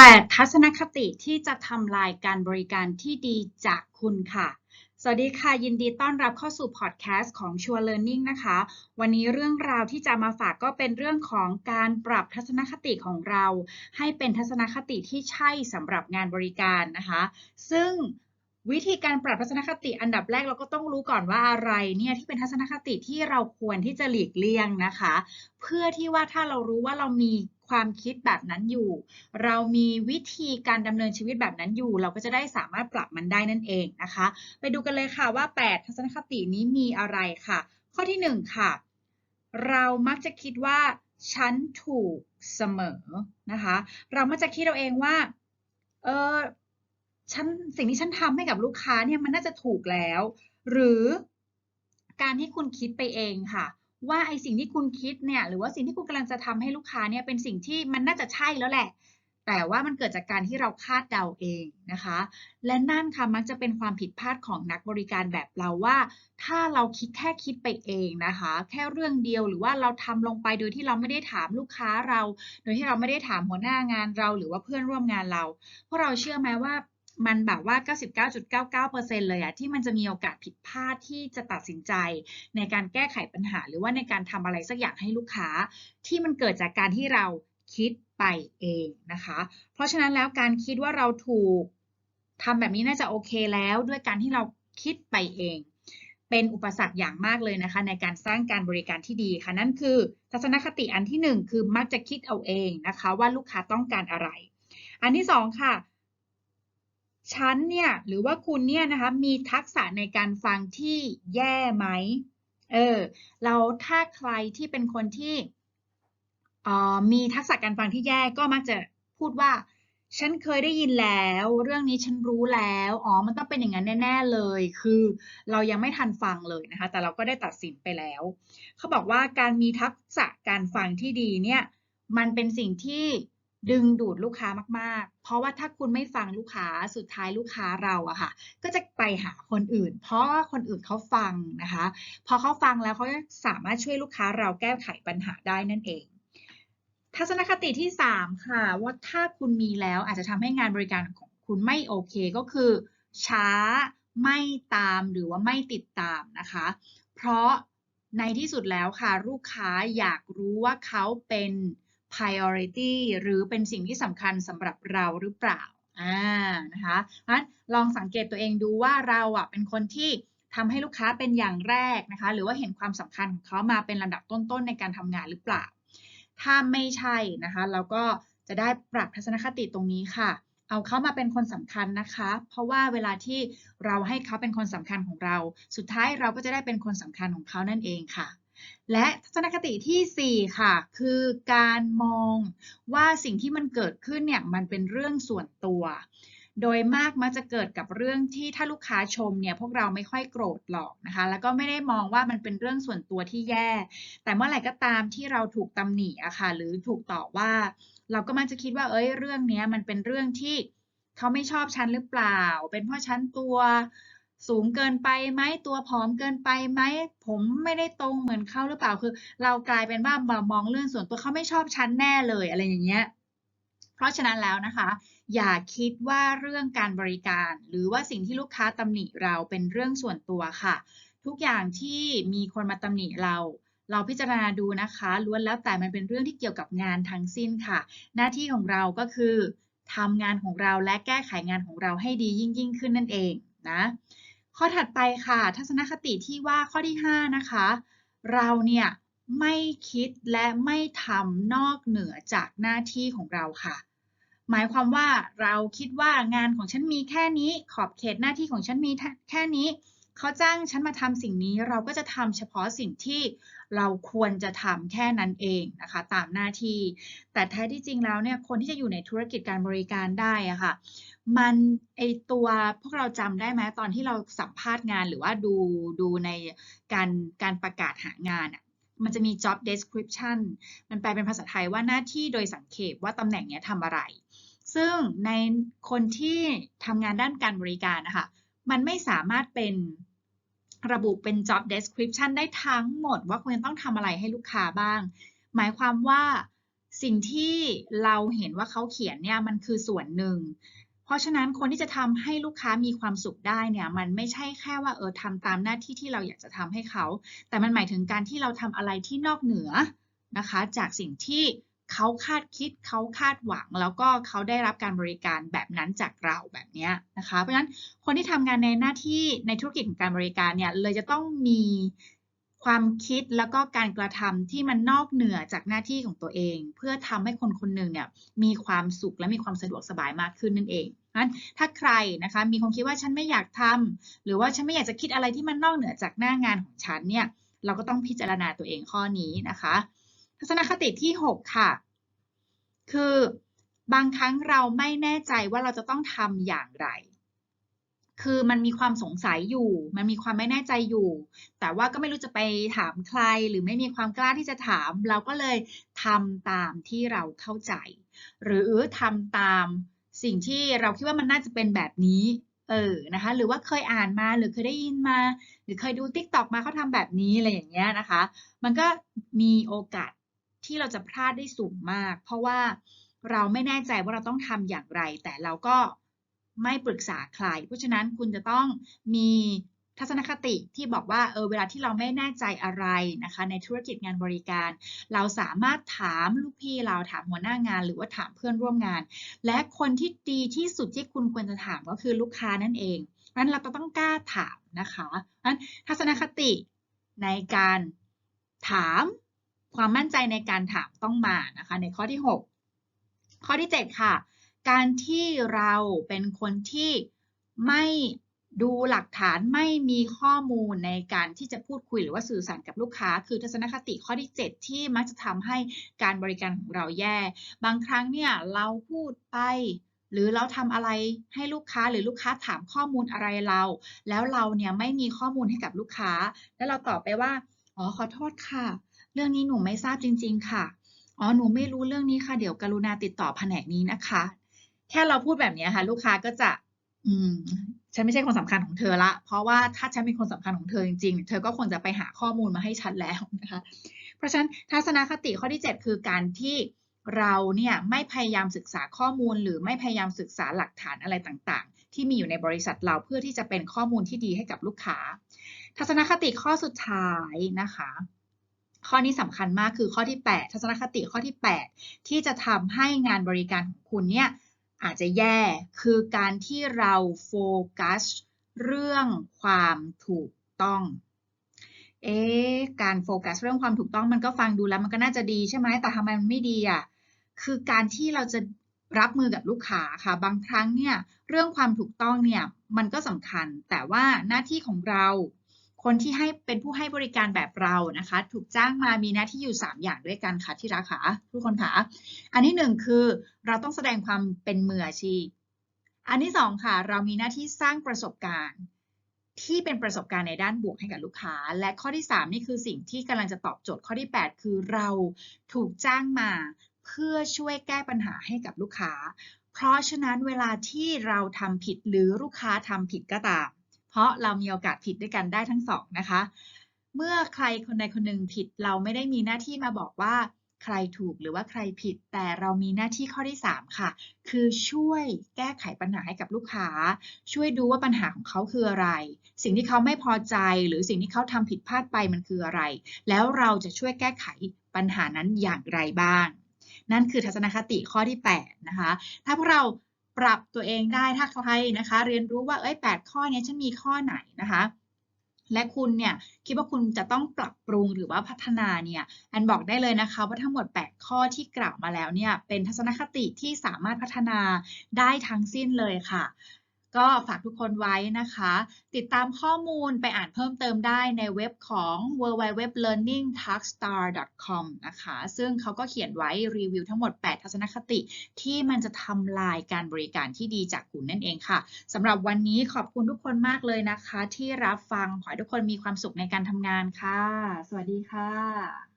8 ทัศนคติที่จะทำลายการบริการที่ดีจากคุณค่ะ สวัสดีค่ะ ยินดีต้อนรับเข้าสู่พอดแคสต์ของ Sure Learning นะคะ วันนี้เรื่องราวที่จะมาฝากก็เป็นเรื่องของการปรับทัศนคติของเรา ให้เป็นทัศนคติที่ใช่สำหรับงานบริการนะคะ ซึ่งวิธีการปรับทัศนคติอันดับแรกเราก็ต้องรู้ก่อนว่าอะไรเนี่ยที่เป็นทัศนคติที่เราควรที่จะหลีกเลี่ยงนะคะ เพื่อที่ว่าถ้าเรารู้ว่าเรามี ความคิดแบบนั้นอยู่ เรามีวิธีการดำเนินชีวิตแบบนั้นอยู่ เราก็จะได้สามารถปรับมันได้นั่นเองนะคะ ไปดูกันเลยค่ะว่า 8 ทัศนคตินี้มีอะไรค่ะ ข้อที่ 1 ค่ะ เรามักจะคิดว่า ฉันถูกเสมอนะคะ เรามักจะคิดเราเองว่า เออฉันสิ่งที่ฉันทำให้กับลูกค้าเนี่ยมันน่าจะถูกแล้ว หรือการที่คุณคิดไปเองค่ะ ว่าไอสิ่งที่คุณคิดเนี่ยหรือว่าสิ่งที่คุณกำลังจะทำให้ลูกค้าเนี่ยเป็นสิ่งที่มันน่าจะใช่แล้วแหละ แต่ว่ามันเกิดจากการที่เราคาดเดาเองนะคะ และนั่นค่ะมักจะเป็นความผิดพลาดของนักบริการแบบเราว่า ถ้าเราคิดแค่คิดไปเองนะคะ แค่เรื่องเดียวหรือว่าเราทำลงไปโดยที่เราไม่ได้ถามลูกค้าเรา โดยที่เราไม่ได้ถามหัวหน้างานเรา หรือว่าเพื่อนร่วมงานเราเพราะเราเชื่อไหมว่า มันแบบว่า 99.99%เลยอะที่มันจะมีโอกาสผิดพลาดที่จะตัดสินใจในการแก้ไขปัญหา หรือว่าในการทำอะไรสักอย่างให้ลูกค้า ที่มันเกิดจากการที่เราคิดไปเองนะคะ เพราะฉะนั้นแล้วการคิดว่าเราถูกทำแบบนี้น่าจะโอเคแล้วด้วยการที่เราคิดไปเอง เป็นอุปสรรคอย่างมากเลยนะคะ ในการสร้างการบริการที่ดีค่ะนั่นคือ ทัศนคติอันที่ 1 คือมักจะคิดเอาเองนะคะ ว่าลูกค้าต้องการอะไร อันที่ 2 ค่ะ ฉันเนี่ยหรือว่าคุณเนี่ยนะคะมีทักษะในการฟังที่แย่ไหมเออเราถ้าใครที่เป็นคนที่มีทักษะการฟังที่แย่ก็มักจะพูดว่าฉันเคยได้ยินแล้ว เรื่องนี้ฉันรู้แล้ว อ๋อ มันต้องเป็นอย่างนั้นแน่ ๆ เลย คือเรายังไม่ทันฟังเลยนะคะ แต่เราก็ได้ตัดสินไปแล้ว เขาบอกว่าการมีทักษะการฟังที่ดีเนี่ย มันเป็นสิ่งที่ ดึงดูดลูกค้ามาก ๆ เพราะว่าถ้าคุณไม่ฟังลูกค้าสุดท้ายลูกค้าเราอะค่ะ ก็จะไปหาคนอื่น เพราะว่าคนอื่นเขาฟังนะคะ พอเขาฟังแล้วเขาจะสามารถช่วยลูกค้าเราแก้ไขปัญหาได้นั่นเอง ทัศนคติที่ 3 ค่ะ ว่าถ้าคุณมีแล้วอาจจะทำให้งานบริการของคุณไม่โอเคก็คือ ช้าไม่ตามหรือว่าไม่ติดตามนะคะ เพราะในที่สุดแล้วค่ะ ลูกค้าอยากรู้ว่าเขาเป็น priority หรือเป็นสิ่งที่สำคัญสำหรับเราหรือเปล่าอ่านะคะงั้นลองสังเกตตัวเองดูว่าเราอะเป็นคนที่ทำให้ลูกค้าเป็นอย่างแรกนะคะ หรือว่าเห็นความสำคัญของเขามาเป็นลำดับต้นๆในการทำงานหรือเปล่า ถ้าไม่ใช่นะคะเราก็จะได้ปรับทัศนคติตรงนี้ค่ะ เอาเขามาเป็นคนสำคัญนะคะ เพราะว่าเวลาที่เราให้เขาเป็นคนสำคัญของเรา สุดท้ายเราก็จะได้เป็นคนสำคัญของเขานั่นเองค่ะ และทัศนคติที่ 4 ค่ะ คือการมองว่าสิ่งที่มันเกิดขึ้นเนี่ยมันเป็นเรื่องส่วนตัว โดยมากมักจะเกิดกับเรื่องที่ถ้าลูกค้าชมเนี่ยพวกเราไม่ค่อยโกรธหรอกนะคะ แล้วก็ไม่ได้มองว่ามันเป็นเรื่องส่วนตัวที่แย่ แต่เมื่อไหร่ก็ตามที่เราถูกตำหนิอะค่ะหรือถูกต่อว่า เราก็มักจะคิดว่าเอ้ยเรื่องนี้มันเป็นเรื่องที่เขาไม่ชอบฉันหรือเปล่า เป็นเพราะฉันตัว สูงเกินไปไหมตัวผอมเกินไปไหมผมไม่ได้ตรงเหมือนเขาหรือเปล่าคือ เรากลายเป็นว่ามองเรื่องส่วนตัวเขาไม่ชอบชั้นแน่เลยอะไรอย่างเงี้ยเพราะฉะนั้นแล้วนะคะ อย่าคิดว่าเรื่องการบริการ หรือว่าสิ่งที่ลูกค้าตำหนิเราเป็นเรื่องส่วนตัวค่ะ ทุกอย่างที่มีคนมาตำหนิเราเราพิจารณาดูนะคะล้วนแล้วแต่มันเป็นเรื่องที่เกี่ยวกับงานทั้งสิ้นค่ะ หน้าที่ของเราก็คือทำงานของเราและแก้ไขงานของเราให้ดียิ่งยิ่งขึ้นนั่นเองนะ ข้อถัดไปค่ะ ทัศนคติที่ว่าข้อที่ 5 นะคะ เราเนี่ยไม่คิดและไม่ทำนอกเหนือจากหน้าที่ของเราค่ะ หมายความว่าเราคิดว่างานของฉันมีแค่นี้ ขอบเขตหน้าที่ของฉันมีแค่นี้ เขาจ้างฉันมาทำสิ่งนี้เราก็จะทำเฉพาะสิ่งที่เราควรจะทำแค่นั้นเองนะคะตามหน้าที่ แต่แท้ที่จริงแล้วเนี่ยคนที่จะอยู่ในธุรกิจการบริการได้อะค่ะมันไอตัวพวกเราจำได้ไหมตอนที่เราสัมภาษณ์งานหรือว่าดูดูในการการประกาศหางานอะมันจะมี job description มันแปลเป็นภาษาไทยว่าหน้าที่โดยสังเขปว่าตำแหน่งเนี้ยทำอะไร ซึ่งในคนที่ทำงานด้านการบริการนะคะ มันไม่สามารถเป็น ระบุเป็น job description ได้ทั้งหมดว่าคุณต้องทำอะไรให้ลูกค้าบ้าง หมายความว่าสิ่งที่เราเห็นว่าเขาเขียนเนี่ยมันคือส่วนหนึ่ง เพราะฉะนั้นคนที่จะทำให้ลูกค้ามีความสุขได้เนี่ยมันไม่ใช่แค่ว่าเออทำตามหน้าที่ที่เราอยากจะทำให้เขา แต่มันหมายถึงการที่เราทำอะไรที่นอกเหนือนะคะ จากสิ่งที่ เขาคาดคิดเขาคาดหวัง แล้วก็เขาได้รับการบริการแบบนั้นจากเราแบบนี้นะคะ เพราะฉะนั้นคนที่ทำงานในหน้าที่ในธุรกิจของการบริการเนี่ยเลยจะต้องมีความคิดแล้วก็การกระทำที่มันนอกเหนือจากหน้าที่ของตัวเอง เพื่อทำให้คนคนหนึ่งเนี่ยมีความสุขและมีความสะดวกสบายมากขึ้นนั่นเองนั้นถ้าใครนะคะมีความคิดว่าฉันไม่อยากทำหรือว่าฉันไม่อยากจะคิดอะไรที่มันนอกเหนือจากหน้างานของฉันเนี่ยเราก็ต้องพิจารณาตัวเองข้อนี้นะคะ ทัศนคติที่ 6 ค่ะ คือบางครั้งเราไม่แน่ใจว่าเราจะต้องทำอย่างไร คือมันมีความสงสัยอยู่ มันมีความไม่แน่ใจอยู่ แต่ว่าก็ไม่รู้จะไปถามใคร หรือไม่มีความกล้าที่จะถาม เราก็เลยทำตามที่เราเข้าใจ หรือทำตามสิ่งที่เราคิดว่ามันน่าจะเป็นแบบนี้ เออ นะคะ หรือว่าเคยอ่านมา หรือเคยได้ยินมา หรือเคยดูติ๊กต็อกมาเขาทำแบบนี้อะไรอย่างเงี้ยนะคะ มันก็มีโอกาส ที่เราจะพลาดได้สูงมาก เพราะว่าเราไม่แน่ใจว่าเราต้องทำอย่างไร แต่เราก็ไม่ปรึกษาใคร เพราะฉะนั้นคุณจะต้องมีทัศนคติที่บอกว่าเออเวลาที่เราไม่แน่ใจอะไรนะคะ ในธุรกิจงานบริการ เราสามารถถามลูกพี่เราถามหัวหน้างาน หรือว่าถามเพื่อนร่วมงาน และคนที่ดีที่สุดที่คุณควรจะถามก็คือลูกค้านั่นเองเพราะฉะนั้นเราต้องกล้าถามนะคะนั้นทัศนคติในการถาม ความมั่นใจในการถามต้องมานะคะ ในข้อที่ 6 ข้อที่ 7 ค่ะ การที่เราเป็นคนที่ไม่ดูหลักฐานไม่มีข้อมูลในการที่จะพูดคุยหรือว่าสื่อสารกับลูกค้า คือทัศนคติข้อที่ 7 ที่มักจะทำให้การบริการของเราแย่ บางครั้งเนี่ยเราพูดไป หรือเราทำอะไรให้ลูกค้าหรือลูกค้าถามข้อมูลอะไรเรา แล้วเราเนี่ยไม่มีข้อมูลให้กับลูกค้า แล้วเราตอบไปว่าอ๋อขอโทษค่ะ รื่องนี้หนูไม่ทราบจริง ๆ ค่ะ อ๋อ หนูไม่รู้เรื่องนี้ค่ะ เดี๋ยวกรุณาติดต่อแผนกนี้นะคะ แค่เราพูดแบบนี้ค่ะ ลูกค้าก็จะ อืม ฉันไม่ใช่คนสำคัญของเธอละ เพราะว่าถ้าฉันเป็นคนสำคัญของเธอจริงๆ เธอก็คงจะไปหาข้อมูลมาให้ฉันแล้วนะคะ เพราะฉะนั้นทัศนคติข้อที่ 7 คือการที่เราเนี่ยไม่พยายามศึกษาข้อมูล หรือไม่พยายามศึกษาหลักฐานอะไรต่างๆ ที่มีอยู่ในบริษัทเราเพื่อที่จะเป็นข้อมูลที่ดีให้กับลูกค้า ทัศนคติข้อสุดท้ายนะคะ ข้อนี้สำคัญมากคือข้อที่ 8 ทัศนคติข้อที่ 8 ที่จะทำให้งานบริการของคุณเนี่ยอาจจะแย่คือการที่เราโฟกัสเรื่องความถูกต้องเอ๊การโฟกัสเรื่องความถูกต้องมันก็ฟังดูแล้วมันก็น่าจะดีใช่ไหมแต่ทำไมมันไม่ดีอะคือการที่เราจะรับมือกับลูกค้าค่ะ บางครั้งเนี่ยเรื่องความถูกต้องเนี่ยมันก็สำคัญ แต่ว่าหน้าที่ของเรา คนที่ให้เป็นผู้ให้บริการแบบเรานะคะ ถูกจ้างมามีหน้าที่อยู่ 3 อย่างด้วยกันค่ะที่รักค่ะทุกคนค่ะ อันที่ 1 คือเราต้องแสดงความเป็นมืออาชีพ อันที่ 2 ค่ะ เรามีหน้าที่สร้างประสบการณ์ที่เป็นประสบการณ์ในด้านบวกให้กับลูกค้า และข้อที่ 3 นี่คือสิ่งที่กำลังจะตอบโจทย์ข้อที่ 8 คือเราถูกจ้างมาเพื่อช่วยแก้ปัญหาให้กับลูกค้า เพราะฉะนั้นเวลาที่เราทำผิดหรือลูกค้าทำผิดก็ตาม เพราะเรามีโอกาสผิดด้วยกันได้ทั้งสองนะคะ เมื่อใครคนใดคนหนึ่งผิดเราไม่ได้มีหน้าที่มาบอกว่าใครถูกหรือว่าใครผิด แต่เรามีหน้าที่ข้อที่ 3 ค่ะ คือช่วยแก้ไขปัญหาให้กับลูกค้า ช่วยดูว่าปัญหาของเขาคืออะไร สิ่งที่เขาไม่พอใจหรือสิ่งที่เขาทำผิดพลาดไปมันคืออะไร แล้วเราจะช่วยแก้ไขปัญหานั้นอย่างไรบ้าง นั่นคือทัศนคติข้อที่ 8 นะคะ ถ้าพวกเรา ปรับตัวเองได้ถ้าใครนะคะ เรียนรู้ว่าเอ้ยแข้อนี้ฉันมีข้อไหนนะคะและคุณเนี่ยคิดว่าคุณจะต้องปรับปรุงหรือว่าพัฒนาเนี่ยอันบอกได้เลยนะคะว่าทั้งหมด 8 ข้อที่กล่าวมาแล้วเนี่ยเป็นทัศนคติที่สามารถพัฒนาได้ทั้งสิ้นเลยค่ะ ก็ฝากทุกคนไว้นะคะ ติดตามข้อมูลไปอ่านเพิ่มเติมได้ในเว็บของ www.learningtalkstar.com นะคะ ซึ่งเขาก็เขียนไว้รีวิวทั้งหมด 8 ทัศนคติ ที่มันจะทำลายการบริการที่ดีจากคุณนั่นเองค่ะสำหรับวันนี้ขอบคุณทุกคนมากเลยนะคะ ที่รับฟัง ขอให้ทุกคนมีความสุขในการทำงานค่ะ สวัสดีค่ะ